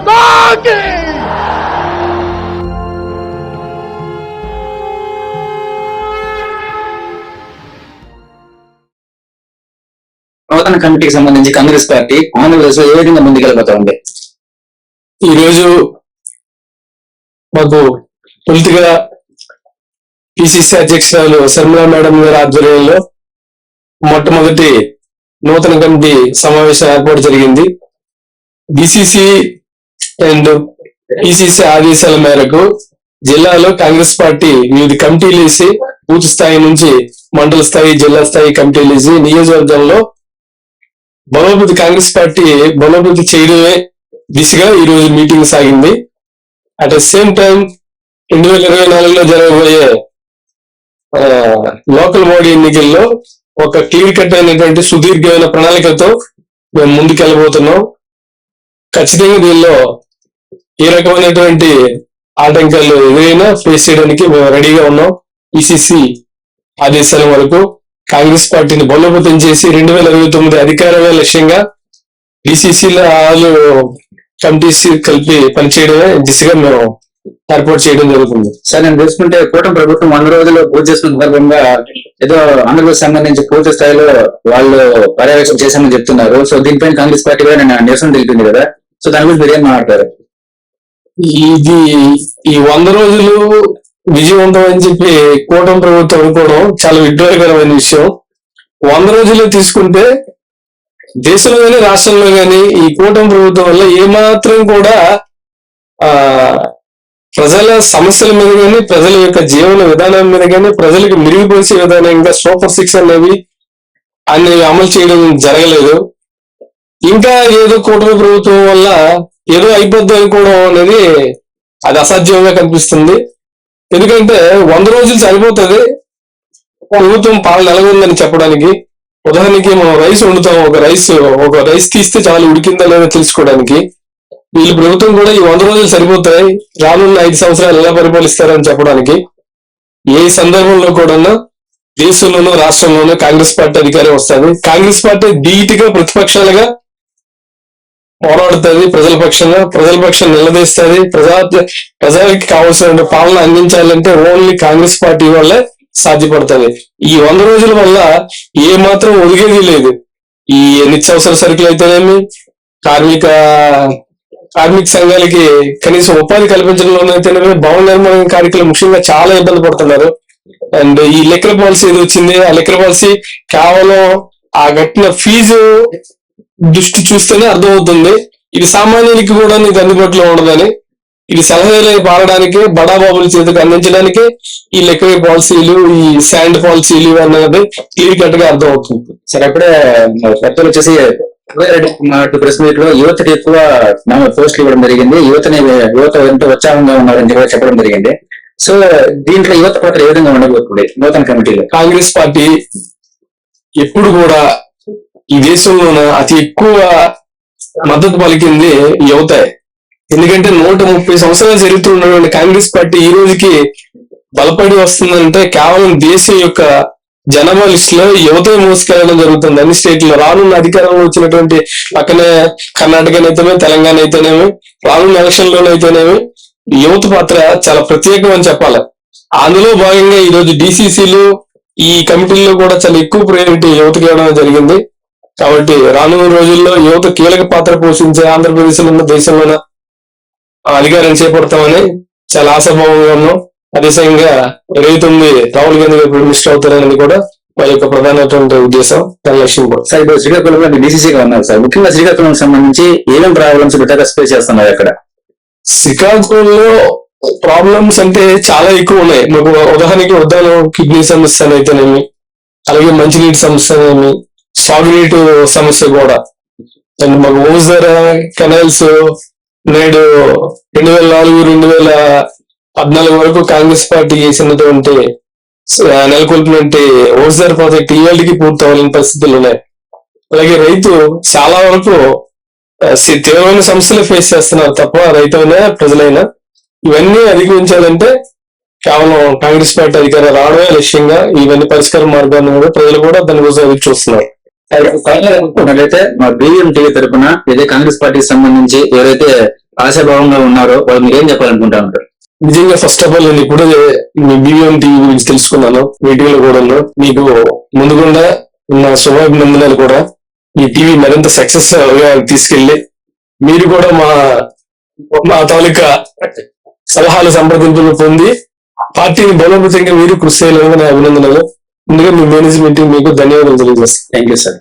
మాతాకి నూతన కమిటీకి సంబంధించి కాంగ్రెస్ పార్టీ ఆంధ్రప్రదేశ్లో ఏ విధంగా ముందుకెళ్ళబోతా ఉంది ఈరోజు మాకు పొలిటికల్ పిసిసి అధ్యక్షురాలు శర్మిలా మేడం గారి ఆధ్వర్యంలో మొట్టమొదటి నూతన కమిటీ సమావేశం ఏర్పాటు జరిగింది. బీసీసీ అండ్ పిసిసి ఆదేశాల మేరకు జిల్లాలో కాంగ్రెస్ పార్టీ వివిధ కమిటీలు వేసి బూత్ స్థాయి నుంచి మండల స్థాయి జిల్లా స్థాయి కమిటీలు వేసి నియోజకవర్గంలో బలోపతి కాంగ్రెస్ పార్టీ బలోపతి చేయడమే దిశగా ఈ రోజు మీటింగ్ సాగింది. అట్ ద సేమ్ టైం రెండు వేల ఇరవై నాలుగులో జరగబోయే లోకల్ బాడీ ఎన్నికల్లో ఒక క్లియర్ కట్ అయినటువంటి సుదీర్ఘమైన ప్రణాళికతో మేము ముందుకెళ్ళబోతున్నాం. ఖచ్చితంగా దీనిలో ఏ రకమైనటువంటి ఆటంకాలు ఎదురైనా ఫేస్ చేయడానికి మేము రెడీగా ఉన్నాం. ఈసీసీ ఆదేశాల వరకు కాంగ్రెస్ పార్టీని బలోపేతం చేసి రెండు వేల ఇరవై తొమ్మిది అధికారమే లక్ష్యంగా బీసీసీలో వాళ్ళు కమిటీస్ కలిపి పనిచేయడమే దిశగా మేము ఏర్పాటు చేయడం జరుగుతుంది. సార్ నేను చూసుకుంటే కూటమి ప్రభుత్వం వంద రోజుల్లో పూజ చేస్తున్న సందర్భంగా ఏదో ఆంధ్రప్రదేశ్ సంబంధించి పూర్తి స్థాయిలో వాళ్ళు పర్యవేక్షణ చేశామని చెప్తున్నారు. సో దీనిపైన కాంగ్రెస్ పార్టీ కూడా నేను నిరసన తెలిపింది కదా. సో దాని గురించి మీరు ఏం మాట్లాడతారు? ఇది ఈ వంద రోజులు విజయవంతం అని చెప్పి కూటమి ప్రభుత్వం అనుకోవడం చాలా విడ్డూరకరమైన విషయం. వంద రోజులు తీసుకుంటే దేశంలో కానీ రాష్ట్రంలో కానీ ఈ కూటమి ప్రభుత్వం వల్ల ఏమాత్రం కూడా ఆ ప్రజల సమస్యల మీద కానీ ప్రజల యొక్క జీవన విధానం మీద కానీ ప్రజలకు మెరుగుపరిచే విధానంగా సూపర్ సిక్స్ అనేవి అనేవి అమలు చేయడం జరగలేదు. ఇంకా ఏదో కూటమి ప్రభుత్వం వల్ల ఏదో అయిపోద్ది అనుకోవడం అనేది అది అసాధ్యంగా కనిపిస్తుంది. ఎందుకంటే వంద రోజులు సరిపోతుంది. ప్రభుత్వం పాలు ఎలాగుందని చెప్పడానికి ఉదాహరణకి మనం రైస్ వండుతాం ఒక రైస్ ఒక రైస్ తీస్తే చాలు ఉడికిందా లేదో తెలుసుకోవడానికి వీళ్ళు ప్రభుత్వం కూడా ఈ వంద రోజులు సరిపోతాయి రానున్న ఐదు సంవత్సరాలు ఎలా పరిపాలిస్తారని చెప్పడానికి ఏ సందర్భంలో కూడా దేశంలోనూ రాష్ట్రంలోనూ కాంగ్రెస్ పార్టీ అధికారం వస్తుంది. కాంగ్రెస్ పార్టీ ధీటుగా ప్రతిపక్షాలుగా పోరాడుతుంది ప్రజల పక్షంగా ప్రజల పక్షం నిలదీస్తుంది. ప్రజా ప్రజలకి కావాల్సిన పాలన అందించాలంటే ఓన్లీ కాంగ్రెస్ పార్టీ వల్లే సాధ్యపడుతుంది. ఈ వంద రోజుల వల్ల ఏ మాత్రం ఒదిగేది లేదు. ఈ నిత్యావసర సరుకులు అయితేనేమి కార్మిక కార్మిక సంఘాలకి కనీసం ఉపాధి కల్పించడంలో అయితేనేమి భవన నిర్మాణ కార్మికులు ముఖ్యంగా చాలా ఇబ్బంది పడుతున్నారు. అండ్ ఈ లెక్కల పాలసీ ఏది వచ్చింది ఆ లెక్కల పాలసీ కేవలం ఆ కట్టిన ఫీజు దృష్టి చూస్తేనే అర్థమవుతుంది. ఇది సామాన్యునికి కూడా నీకు అందుబాటులో ఉండదని. ఇది సలహాలు పాడడానికి బడా బాబుల చేతికి అందించడానికి ఈ లెక్క పాలసీలు ఈ శాండ్ పాలసీలు అన్నది క్లియర్ కట్గా అర్థమవుతుంది. సార్ అప్పుడే పెద్దలు వచ్చేసి ప్రెస్ మీట్లో యువతకి ఎక్కువ పోస్టులు ఇవ్వడం జరిగింది. యువతని యువత ఎంతో ఉత్సాహంగా ఉన్నారని కూడా చెప్పడం జరిగింది. సో దీంట్లో యువత పాత్ర ఏ విధంగా ఉండబోతుంది? నూతన కమిటీలో. కాంగ్రెస్ పార్టీ ఎప్పుడు కూడా ఈ దేశంలోన అతి ఎక్కువ మద్దతు పలికింది యువత. ఎందుకంటే నూట ముప్పై సంవత్సరాలు జరుగుతున్నటువంటి కాంగ్రెస్ పార్టీ ఈ రోజుకి బలపడి వస్తుందంటే కేవలం దేశం యొక్క జనాభా లిస్ట్లో యువత మోసుకెళ్ళడం జరుగుతుంది. అన్ని స్టేట్లో రానున్న అధికారంలో వచ్చినటువంటి పక్కనే కర్ణాటక అయితేనే తెలంగాణ అయితేనేమి రానున్న ఎలక్షన్ లోనైతేనేమి యువత పాత్ర చాలా ప్రత్యేకం అని చెప్పాలి. అందులో భాగంగా ఈ రోజు డిసిసిలు ఈ కమిటీల్లో కూడా చాలా ఎక్కువ ప్రయారిటీ యువతకి ఇవ్వడం జరిగింది. కాబట్టి రానున్న రోజుల్లో యువత కీలక పాత్ర పోషించే ఆంధ్రప్రదేశ్ ఉన్న దేశంలోన అధికారం చేపడతామని చాలా ఆశాభావంగా ఉన్నాం. అదేవిధంగా ఇరవై తొమ్మిది రాహుల్ గాంధీ గారు మినిస్టర్ అవుతారని కూడా మా యొక్క ప్రధానమైనటువంటి ఉద్దేశం. తన లక్ష్యం కూడా. సార్ ఇప్పుడు శ్రీకాకుళంలో డీసీసీగా ఉన్నారు సార్. ముఖ్యంగా శ్రీకాకుళం సంబంధించి ఏమేమి ప్రాబ్లమ్స్ స్పేస్ చేస్తున్నారు అక్కడ. శ్రీకాకుళంలో ప్రాబ్లమ్స్ అంటే చాలా ఎక్కువ ఉన్నాయి. మాకు ఉదాహరణకి ఉద్దానం కిడ్నీ సమస్య అని అయితేనేమి అలాగే మంచినీటి సమస్య అనేమి సాగునీటు సమస్య కూడా. అండ్ మాకు ఓజర్ కెనాల్స్ నేడు రెండు వేల నాలుగు రెండు వేల పద్నాలుగు వరకు కాంగ్రెస్ పార్టీ చేసినటువంటి నెలకొల్పినటువంటి ఓజర్ ప్రాజెక్ట్ ఈ పూర్తి అవ్వాలని పరిస్థితులు ఉన్నాయి. అలాగే రైతు చాలా వరకు సి- తీవ్రమైన సమస్యలు ఫేస్ చేస్తున్నారు తప్ప రైతైనా ప్రజలైనా. ఇవన్నీ అధిగమించాలంటే కేవలం కాంగ్రెస్ పార్టీ అధికారం రావడమే లక్ష్యంగా ఇవన్నీ పరిష్కార మార్గాన్ని కూడా ప్రజలు కూడా దాని కోసం చూస్తున్నారు. అయితే మా బిఎం టీవీ తరపున ఇదే కాంగ్రెస్ పార్టీకి సంబంధించి ఎవరైతే ఆశాభావంగా ఉన్నారో వాళ్ళు మీరు ఏం చెప్పాలనుకుంటా ఉంటారు? నిజంగా ఫస్ట్ ఆఫ్ ఆల్ నేను ఇప్పుడే మీ బీవీఎం టీవీ గురించి తెలుసుకున్నాను మీటింగ్లో కూడా మీకు ముందుగుండా నా శుభాభినందనలు కూడా. ఈ టీవీ మరింత సక్సెస్గా తీసుకెళ్ళి మీరు కూడా మా మా తాలూకా సలహాలు సంప్రదింపులు పొంది పార్టీని బలోపేతంగా మీరు కృషి చేయాలని అభినందనలు. ముందుగా మీ మేనేజ్మెంట్ మీకు ధన్యవాదాలు తెలియజేస్తాను. Thank you sir